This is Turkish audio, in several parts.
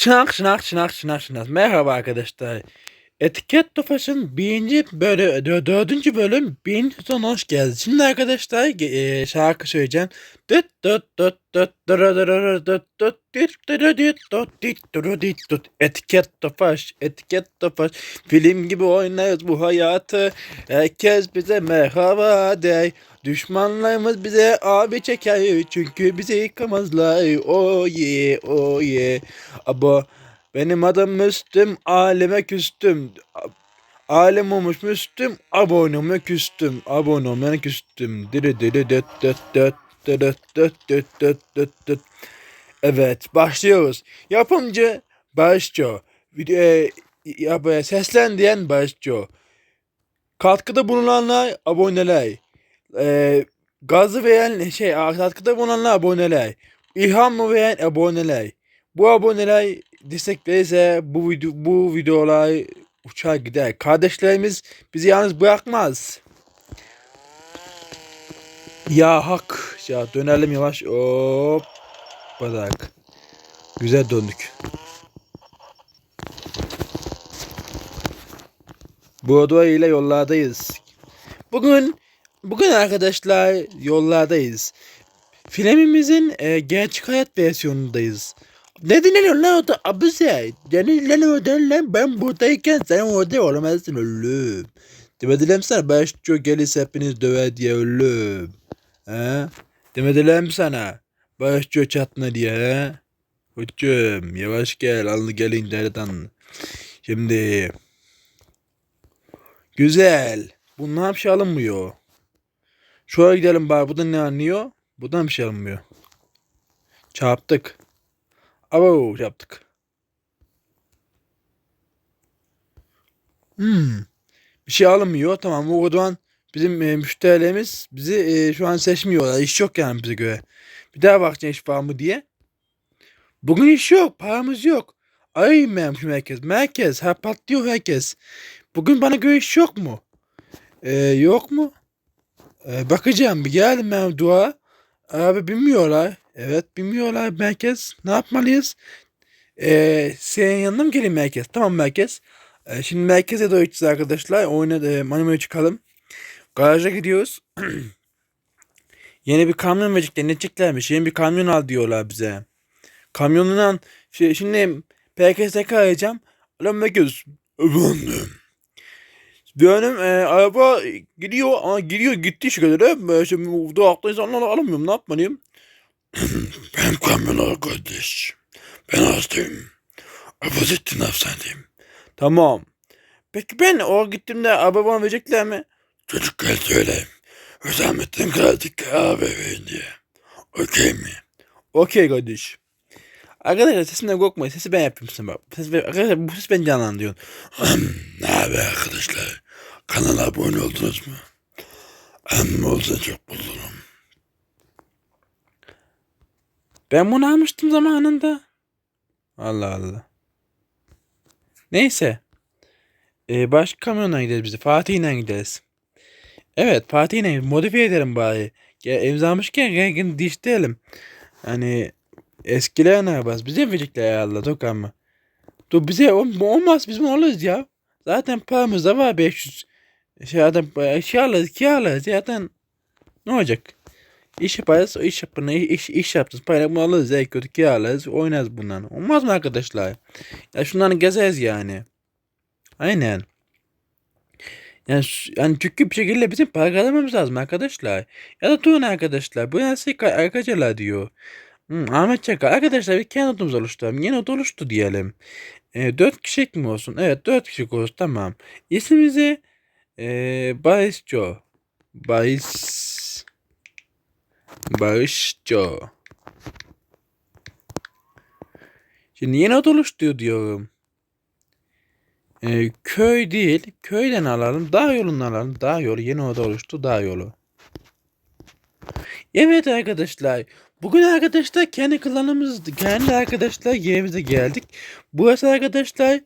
Çınar çınar çınar çınar çınar. Merhaba arkadaşlar. Etiket Tofas'ın birinci bölüm, dördüncü bölüm birinci sezon hoş geldiniz. Şimdi arkadaşlar e, şarkı söyleyeceğim. Düt düt düt düt Etiket tofaş, etiket tofaş. Film gibi oynarız bu hayatı. Herkes bize merhaba dey. Düşmanlarımız bize abi çeker. Çünkü bizi yıkamazlar. Oh yeah, oh yeah. Abo benim adım Müslüm, aleme küstüm. Alem olmuş Müslüm, abone olmaya küstüm. Abone olmaya küstüm. Diri diri dıt dıt dıt dıt dıt dıt dıt dıt dıt. Evet, başlıyoruz. Yapımcı Barışço. E, ya, böyle seslendiren Barışço. Katkıda bulunanlar aboneler. E, gazı veren şey, katkıda bulunanlar aboneler. İlham mı veren aboneler. Bu aboneler destek verirse bu video, bu videolar uçar gider. Kardeşlerimiz bizi yalnız bırakmaz. Ya hak. Ya dönelim yavaş. Hop. Badak. Güzel döndük. Broadway ile yollardayız. Bugün bugün arkadaşlar yollardayız. Filmimizin e, gerçek hayat versiyonundayız. Ne dinleniyor lan orada abize? Denileniyor lan ben buradayken sen orada olamazsın oğlum. Demediler sana başço gelirse hepiniz döver diye oğlum. He? Demediler sana? Başço çatma diye he? Yavaş gel alnı gelin derden. Şimdi. Güzel. Bundan bir şey alınmıyor. Şuraya gidelim bari. Bu da ne anlıyor? Buradan bir şey alınmıyor. Çarptık. Abo yaptık. Hmm. Bir şey alınmıyor. Tamam o zaman bizim e, müşterilerimiz bizi e, şu an seçmiyorlar. İş yok yani bize göre. Bir daha bakacağım iş var mı diye. Bugün iş yok. Paramız yok. Ay şu merkez. Merkez. Ha patlıyor herkes. Bugün bana göre iş yok mu? E, yok mu? E, bakacağım. Bir geldim ben dua. Abi bilmiyorlar. Evet bilmiyorlar merkez. Ne yapmalıyız? Ee, senin yanına mı geleyim merkez? Tamam merkez. Ee, şimdi merkeze doğru gideceğiz arkadaşlar. Oyuna e, çıkalım. Garaja gidiyoruz. Yeni bir kamyon verecekler. Ne diyeceklermiş? Yeni bir kamyon al diyorlar bize. Kamyonundan şey, şimdi PKS'e arayacağım. Alo merkez. Efendim. Benim e, araba gidiyor ama gidiyor gitti şu kadar. E, şimdi burada haklı insanları alamıyorum. Ne yapmalıyım? ben kamyon arkadaş. Ben hastayım. Afazettin hastanedeyim. Tamam. Peki ben o gittiğimde araba bana verecekler mi? Çocuk gel söyle. Hüsamettin geldik abi diye. Okey mi? Okey kardeş. Arkadaşlar sesimden korkmayın. Sesi ben yapayım size bak. Ses, arkadaşlar bu ses ben canlandırıyorum. ne haber arkadaşlar? Kanala abone oldunuz mu? Hem olsa çok bulurum. Ben bunu almıştım zamanında. Allah Allah. Neyse. Ee, başka kamyonla gideriz biz. Fatih'le gideriz. Evet Fatih'le modifiye edelim bari. Ya, imzamışken dişleyelim. Hani eskiler ne yapacağız? Bize verecekler Allah dur ama. Dur bize olmaz biz bunu alırız ya. Zaten paramız da var 500. Şey adam şey alırız ki alırız zaten. Ne olacak? İş yaparız, iş yapın, iş, iş yaptınız. Bunu alırız, en kötü kiralırız, oynarız bundan. Olmaz mı arkadaşlar? Ya şunları gezeriz yani. Aynen. Yani, yani çünkü bir şekilde bizim para kazanmamız lazım arkadaşlar. Ya da durun arkadaşlar. Bu nasıl arkadaşlar diyor. Hmm, Ahmet Çakar. Arkadaşlar bir kendi odamız oluşturalım. Yeni oda oluştu diyelim. E, 4 kişilik mi olsun? Evet 4 kişilik olsun tamam. İsmimizi e, Bayis Joe. Bayis Barışço. Şimdi yeni oda oluşturuyor diyorum. Ee, köy değil. Köyden alalım. Dağ yolundan alalım. Dağ yolu. Yeni oda oluştu. Dağ yolu. Evet arkadaşlar. Bugün arkadaşlar kendi klanımız, kendi arkadaşlar yerimize geldik. Burası arkadaşlar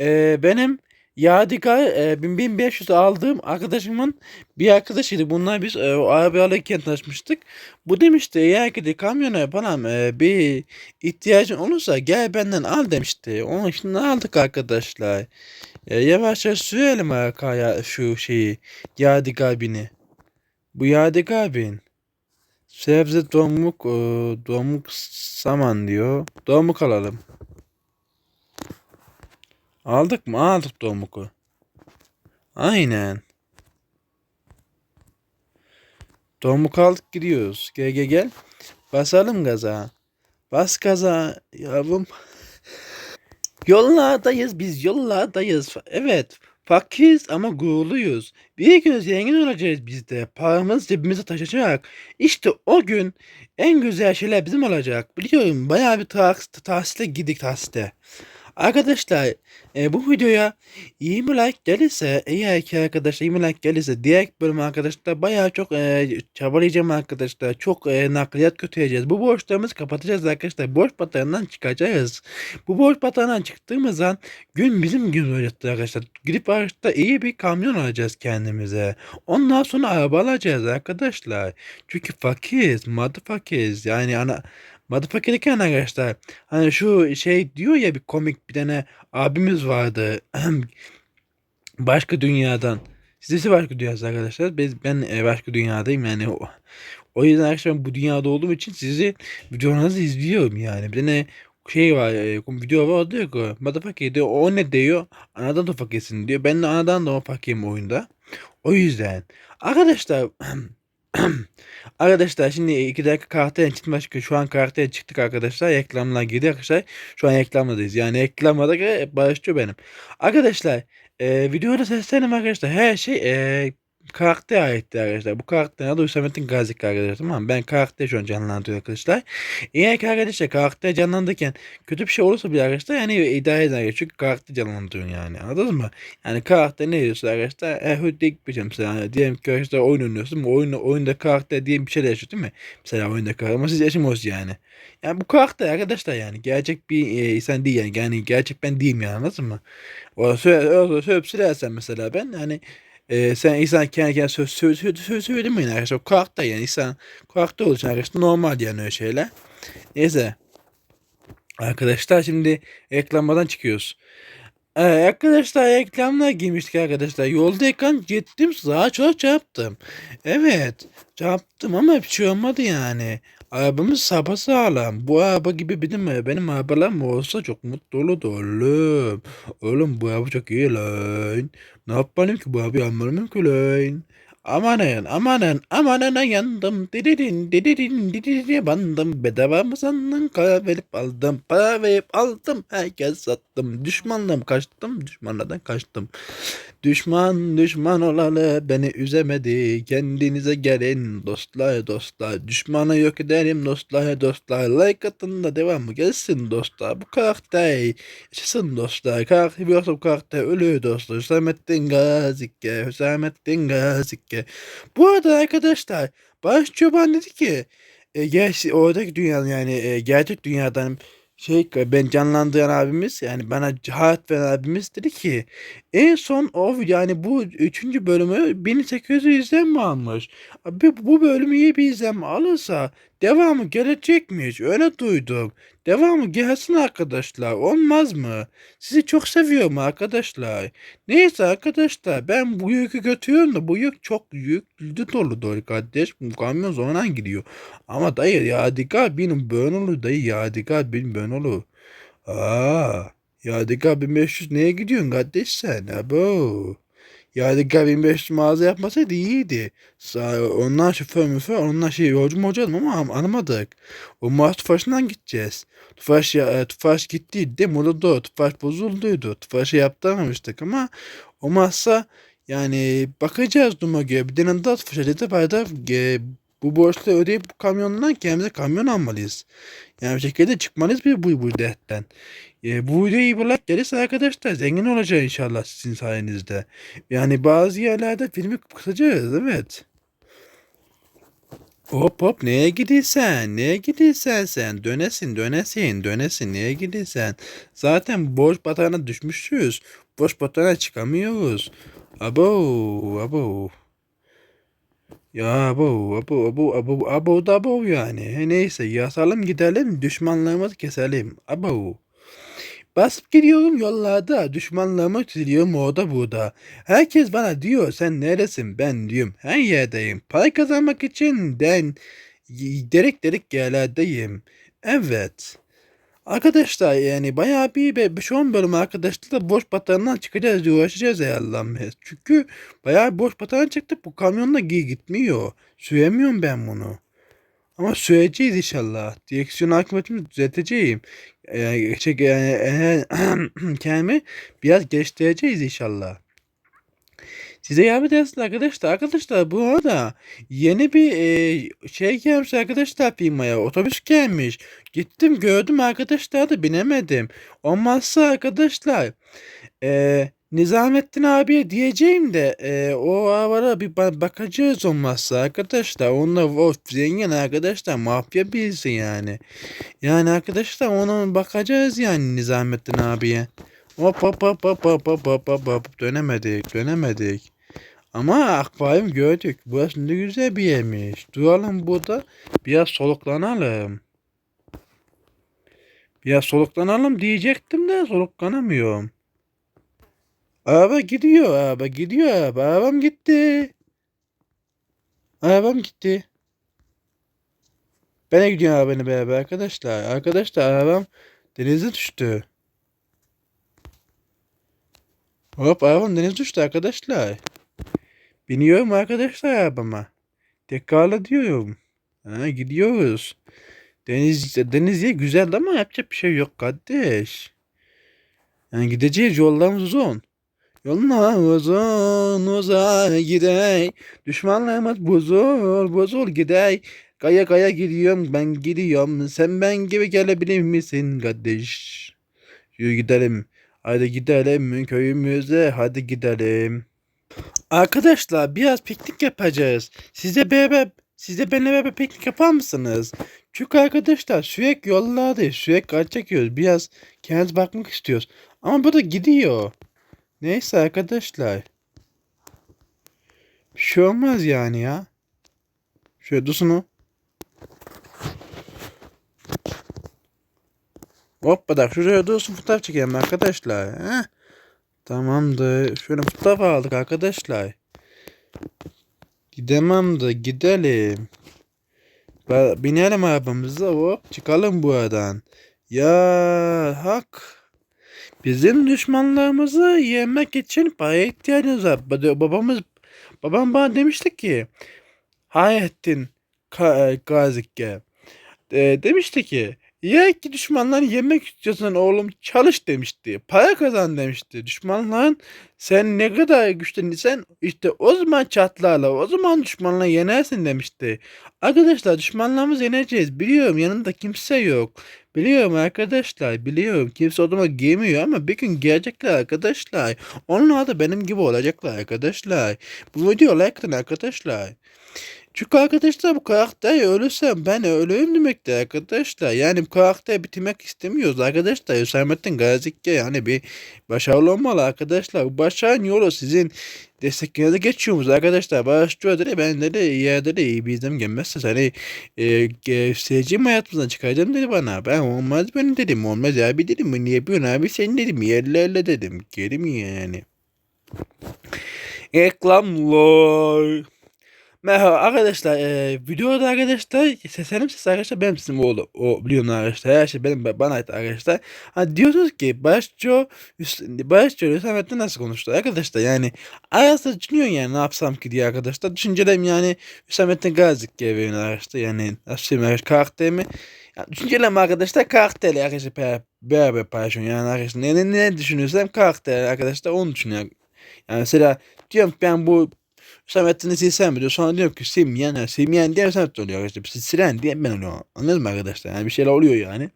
e, benim Yadigar e, 1500 aldığım arkadaşımın bir arkadaşıydı. Bunlar biz e, o araba alırken tanışmıştık. Bu demişti eğer ki de kamyona falan e, bir ihtiyacın olursa gel benden al demişti. Onun için aldık arkadaşlar. E, yavaş yavaş sürelim arkaya şu şeyi. Yadigar bini. Bu Yadigar bin. Sebze domuk, domuk saman diyor. Domuk alalım. Aldık mı? Aldık domuku. Aynen. Domuk aldık gidiyoruz. Gel gel gel. Basalım gaza. Bas gaza yavrum. Yollardayız biz yollardayız. Evet. Fakiriz ama gururluyuz. Bir gün zengin olacağız biz de. Paramız cebimize taşıyacak. İşte o gün en güzel şeyler bizim olacak. Biliyorum bayağı bir tahs tahsile gidik tahsile. Arkadaşlar e, bu videoya 20 like gelirse eğer ki arkadaşlar 20 like gelirse diğer bölüm arkadaşlar bayağı çok e, çabalayacağım arkadaşlar. Çok e, nakliyat götüreceğiz. Bu borçlarımızı kapatacağız arkadaşlar. Borç batağından çıkacağız. Bu borç batağından çıktığımız an gün bizim gün olacak arkadaşlar. Gidip araçta iyi bir kamyon alacağız kendimize. Ondan sonra araba alacağız arkadaşlar. Çünkü fakiriz. Madde fakiriz. Yani ana Motherfucker derken arkadaşlar hani şu şey diyor ya bir komik bir tane abimiz vardı. Başka dünyadan. Sizi başka dünyası arkadaşlar. Biz ben e, başka dünyadayım yani. O, o yüzden arkadaşlar bu dünyada olduğum için sizi videolarınızı izliyorum yani. Bir tane şey var e, video var diyor ki motherfucker diyor. O ne diyor? Anadan da diyor. Ben de anadan da o oyunda. O yüzden. Arkadaşlar Arkadaşlar şimdi 2 dakika karakter çıkma çıkıyor. Şu an karakter çıktık arkadaşlar. Reklamlar girdi arkadaşlar. Şu an reklamdayız. Yani reklamda başlıyor benim. Arkadaşlar e, videoda seslenim arkadaşlar. Her şey e, karakter aitti arkadaşlar. Bu karakter adı Hüsamettin Gazik arkadaşlar. Tamam mı? Ben karakter şu an canlandırıyorum arkadaşlar. Eğer arkadaşlar karakter canlandırırken kötü bir şey olursa bile arkadaşlar yani idare eder. Çünkü karakter canlandırıyorsun yani. Anladınız mı? Yani karakter ne diyorsun arkadaşlar? E, hüddik bir şey mesela. Yani diyelim ki arkadaşlar oyun oynuyorsun. Oyun, oyunda karakter diye bir şey yaşıyor değil mi? Mesela oyunda karakter. Ama siz yaşamıyorsunuz yani. Yani bu karakter arkadaşlar yani. Gerçek bir e, insan değil yani. Yani gerçek ben değilim yani. Anladın mı? O söyle, söyleyip silersen mesela ben hani ee, sen insan kendi kendine söz, söz, söz, söz söylemeyin arkadaşlar. Kalk da yani insan kalk da olacak arkadaşlar. Normal yani öyle şeyler. Neyse. Arkadaşlar şimdi reklamdan çıkıyoruz. Ee, arkadaşlar reklamlar girmiştik arkadaşlar. Yoldayken gittim sağa çok çarptım. Evet çarptım ama bir şey olmadı yani. Arabamız sapasağlam. Bu araba gibi benim, benim arabalarım olsa çok mutlu olurdu oğlum. Oğlum bu araba çok iyi lan. Ne yapmalıyım ki bu arabayı almalıyım ki lan. Amanın amanın amanına yandım. Dididin dididin dididin bandım. Bedava mı sandın? Para verip aldım. Para verip aldım. Herkes sattım. Düşmanlığım kaçtım. Düşmanlardan kaçtım. Düşman düşman olalı beni üzemedi. Kendinize gelin dostlar dostlar. Düşmanı yok ederim dostlar dostlar. Like atın da devamı gelsin dostlar. Bu karakter yaşasın dostlar. Karakter yoksa bu karakter ölüyor dostlar. Hüsamettin Gazike. Hüsamettin Gazike. Bu arada arkadaşlar Barış Çoban dedi ki e, gerçi oradaki dünyanın yani e, gerçek dünyadan şey ben canlandıran abimiz yani bana hayat veren abimiz dedi ki en son o yani bu üçüncü bölümü 1800 izlenme almış. Abi bu bölüm iyi bir izlenme alırsa devamı gelecekmiş öyle duydum. Devamı gelsin arkadaşlar olmaz mı? Sizi çok seviyorum arkadaşlar. Neyse arkadaşlar ben bu yükü götürüyorum da bu yük çok yüklü dolu dolu kardeş. Bu kamyon zorundan gidiyor. Ama dayı yadigar benim böyle olur dayı yadigar benim böyle olur. Aa, yadigar 1500 neye gidiyorsun kardeş sen? Abo. Yadigar 1500 mağaza yapmasaydı iyiydi. Onlar şoför müför onlar şey yolcu mu olacağız ama an- anlamadık. O Mars Tufaş'ından gideceğiz. Tufaş, ya, e, Tufaş gittiydi de Molodo. Tufaş bozulduydu. Tufaş'ı yaptıramamıştık ama o Mars'a yani bakacağız duruma göre. Bir daha Tufaş'a dedi barda e, bu borçları ödeyip bu kamyondan kendimize kamyon almalıyız. Yani bir şekilde çıkmalıyız bir bu, bu dertten. E, bu videoyu iyi bırak gelirse arkadaşlar zengin olacağız inşallah sizin sayenizde. Yani bazı yerlerde filmi kısacağız evet. Hop hop neye gidiyorsun? Neye gidiyorsun sen? Dönesin dönesin dönesin neye gidiyorsun? Zaten boş batağına düşmüşüz. Boş batağına çıkamıyoruz. Abo abo. Ya abo abo abo abo abo da abo yani. Neyse yasalım gidelim düşmanlarımızı keselim. Abo. Basıp gidiyorum yollarda, düşmanlarımı çiziyorum orada burada. Herkes bana diyor sen neresin ben diyorum her yerdeyim. Para kazanmak için den derik derik yerlerdeyim. Evet. Arkadaşlar yani bayağı bir, bir, bir şu an bölüm arkadaşlarla boş batağından çıkacağız diye uğraşacağız herhalde. Çünkü bayağı boş batağından çıktık bu kamyonla gi- gitmiyor. Süremiyorum ben bunu. Ama süreceğiz inşallah. Direksiyon hakimiyetimi düzelteceğim. Ee, şey, yani, kendimi biraz geliştireceğiz inşallah. Size yardım edersin arkadaşlar. Arkadaşlar bu arada yeni bir e, şey gelmiş arkadaşlar firmaya. Otobüs gelmiş. Gittim gördüm arkadaşlar da binemedim. Olmazsa arkadaşlar e, Nizamettin abiye diyeceğim de e, o arabada bir bakacağız olmazsa arkadaşlar. Onunla o zengin arkadaşlar mafya birisi yani. Yani arkadaşlar ona bakacağız yani Nizamettin abiye. Hop hop hop hop hop hop hop hop dönemedik dönemedik. Ama akvaryum gördük. Burası ne güzel bir yermiş. Duralım burada. Biraz soluklanalım. Biraz soluklanalım diyecektim de soluklanamıyorum. Araba gidiyor araba gidiyor araba. Arabam gitti. Arabam gitti. Ben de gidiyorum arabayla beraber arkadaşlar. Arkadaşlar arabam denize düştü. Hop arabam denize düştü arkadaşlar. Biniyorum arkadaşlar arabama. Tekrarla diyorum. Ha, gidiyoruz. Deniz, deniz güzel ama yapacak bir şey yok kardeş. Yani gideceğiz yollarımız uzun. Yollar uzun uzağa gidey. Düşmanlarımız bozul bozul gidey. Kaya kaya gidiyorum ben gidiyorum. Sen ben gibi gelebilir misin kardeş? Yürü gidelim. Hadi gidelim köyümüze hadi gidelim. Arkadaşlar biraz piknik yapacağız. Size beraber size benimle beraber piknik yapar mısınız? Çünkü arkadaşlar sürekli yollardayız. Sürekli aç çekiyoruz. Biraz kendimize bakmak istiyoruz. Ama bu da gidiyor. Neyse arkadaşlar. Bir şey olmaz yani ya. Şöyle dursun o. Hoppa da şuraya dursun fotoğraf çekelim arkadaşlar. Heh. Tamamdır. Şöyle fotoğraf aldık arkadaşlar. Gidemem de gidelim. Binelim arabamıza hop çıkalım buradan. Ya hak. Bizim düşmanlarımızı yemek için para ihtiyacımız var. Ba- Babamız babam bana demişti ki Hayrettin Gazikke e, demişti ki ya ki düşmanları yemek istiyorsan oğlum çalış demişti. Para kazan demişti. Düşmanların sen ne kadar güçlenirsen işte o zaman çatlarla o zaman düşmanla yenersin demişti. Arkadaşlar düşmanlarımızı yeneceğiz. Biliyorum yanında kimse yok. Biliyorum arkadaşlar biliyorum kimse odama girmiyor ama bir gün gelecekler arkadaşlar. Onlar da benim gibi olacaklar arkadaşlar. Bu video like atın arkadaşlar. Çünkü arkadaşlar bu karakter ölürsem ben ölüyüm demektir arkadaşlar. Yani bu karakter bitirmek istemiyoruz arkadaşlar. Hüsamettin Gazikke yani bir başarılı olmalı arkadaşlar. Bu başarının yolu sizin desteklerinize geçiyoruz arkadaşlar. Başlıyor dedi ben dedi yerde de izlem gelmezse seni e, e, seveceğim hayatımızdan çıkaracağım dedi bana. Ben olmaz ben dedim. Olmaz abi dedim. Bu niye yapıyorsun abi sen dedim. Yerlerle dedim. Geri mi yani? Reklamlar. Merhaba arkadaşlar e, videoda arkadaşlar sesenim ses arkadaşlar benim sesim oldu o biliyorsun arkadaşlar her şey benim bana ait arkadaşlar. Ha diyorsunuz ki Barışço Barışço Hüsamettin nasıl konuştu? Arkadaşlar yani arasında düşünüyorsun yani ne yapsam ki? diye arkadaşlar. Düşüncelerim yani Hüsamettin Gazik gibi benim arkadaşlar yani nasıl söyleyeyim karakterimi yani düşüncelerim arkadaşlar karakterle arkadaşlar beraber, paylaşıyorum. Yani arkadaşlar ne, ne, ne düşünüyorsam karakter arkadaşlar onu düşünüyorum. Yani mesela diyorum ben bu Hüsamettin'i silsem mi diyor. Sonra diyor ki silmeyen, silmeyen diye Hüsamettin oluyor arkadaşlar. Silen diye ben oluyorum. Anladın mı arkadaşlar? Yani bir şeyler oluyor yani.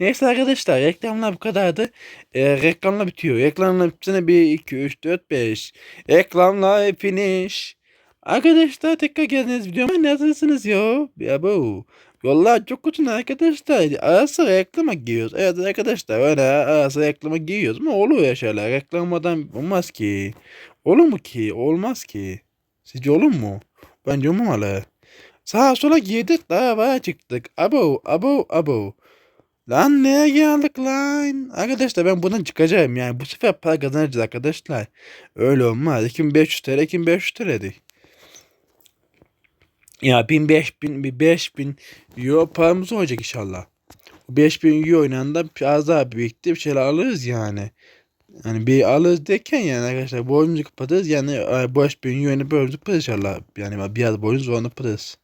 Neyse arkadaşlar reklamlar bu kadardı. Ee, reklamlar bitiyor. Reklamlar bitene 1, 2, 3, 4, 5. Reklamlar finish. Arkadaşlar tekrar geldiniz videoma nasılsınız ya? Ya bu. Yollar çok kötü arkadaşlar. Arası reklama giriyoruz. Evet arkadaşlar öyle arası reklama giriyoruz ama oluyor şeyler. Reklamadan olmaz ki. Olur mu ki? Olmaz ki. Sizce olur mu? Bence olmamalı. Sağa sola girdik davaya çıktık. Abo abo abo. Lan neye geldik lan? Arkadaşlar ben buradan çıkacağım yani bu sefer para kazanacağız arkadaşlar. Öyle olmaz. 2500 TL 2500 TL'di. Ya 1000 5000 bir 5000 euro paramız olacak inşallah. Bu 5000 euro oynanda biraz daha birikti bir şeyler alırız yani. Yani bir alırız derken yani arkadaşlar borcumuzu kapatırız yani e, bu 5000 euro'yu borcumuzu yaparız inşallah. Yani biraz borcumuzu onu yaparız.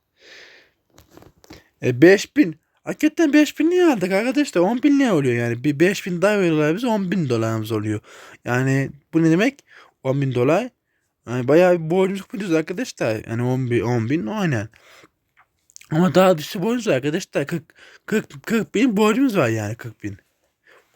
E 5000 Hakikaten 5000 lira aldık arkadaşlar 10 bin lira oluyor yani bir 5000 daha veriyorlar bize 10 bin dolarımız oluyor. Yani bu ne demek 10 bin dolar yani bayağı bir borcumuz kapatıyoruz arkadaşlar yani 10 bin, 10 bin aynen. Ama daha bir sürü borcumuz var arkadaşlar 40, 40, 40 bin borcumuz var yani 40 bin.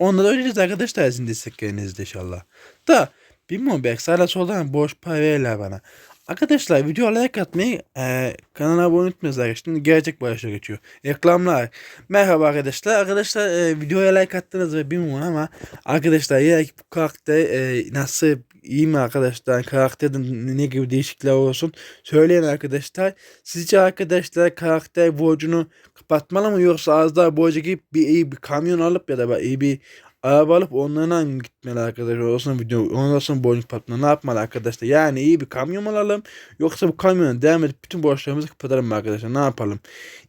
Onları ödeyeceğiz arkadaşlar sizin desteklerinizle inşallah. Da bilmiyorum belki sağda soldan borç para verirler bana. Arkadaşlar video like atmayı, e, kanala abone unutmayınız arkadaşlar. Şimdi gerçek başa geçiyor. Reklamlar. Merhaba arkadaşlar. Arkadaşlar e, videoya like attınız ve bilmiyorum ama arkadaşlar ya bu karakter e, nasıl iyi mi arkadaşlar? Karakterde ne gibi değişiklikler olsun? Söyleyin arkadaşlar. Sizce arkadaşlar karakter borcunu kapatmalı mı yoksa az daha borca girip bir iyi bir kamyon alıp ya da iyi bir araba alıp onlarla mı gitmeli arkadaşlar? Olsun video ondan sonra borç kapatmalı. Ne yapmalı arkadaşlar? Yani iyi bir kamyon alalım yoksa bu kamyonu devam edip bütün borçlarımızı kapatalım mı arkadaşlar? Ne yapalım?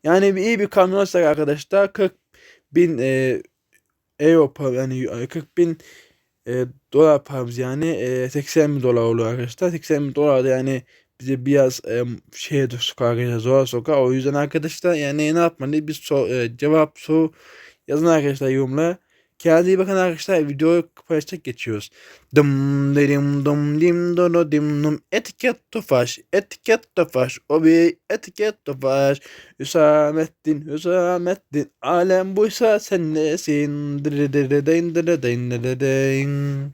Yani iyi bir kamyon alırsak arkadaşlar 40 bin e, euro yani 40 bin e, dolar paramız yani e, 80 bin dolar oluyor arkadaşlar. 80 bin dolar da yani bize biraz e, şeye sokar arkadaşlar zor sokar. O yüzden arkadaşlar yani ne yapmalı? Bir so e, cevap soru yazın arkadaşlar yorumlara. Kendinize iyi bakın arkadaşlar. Videoyu paylaşacak geçiyoruz. Dım dedim dum dim dono dim num etiket tofaş etiket tofaş o bir etiket tofaş Hüsamettin Hüsamettin alem buysa sen nesin dırı dırı dırı dın dırı dın.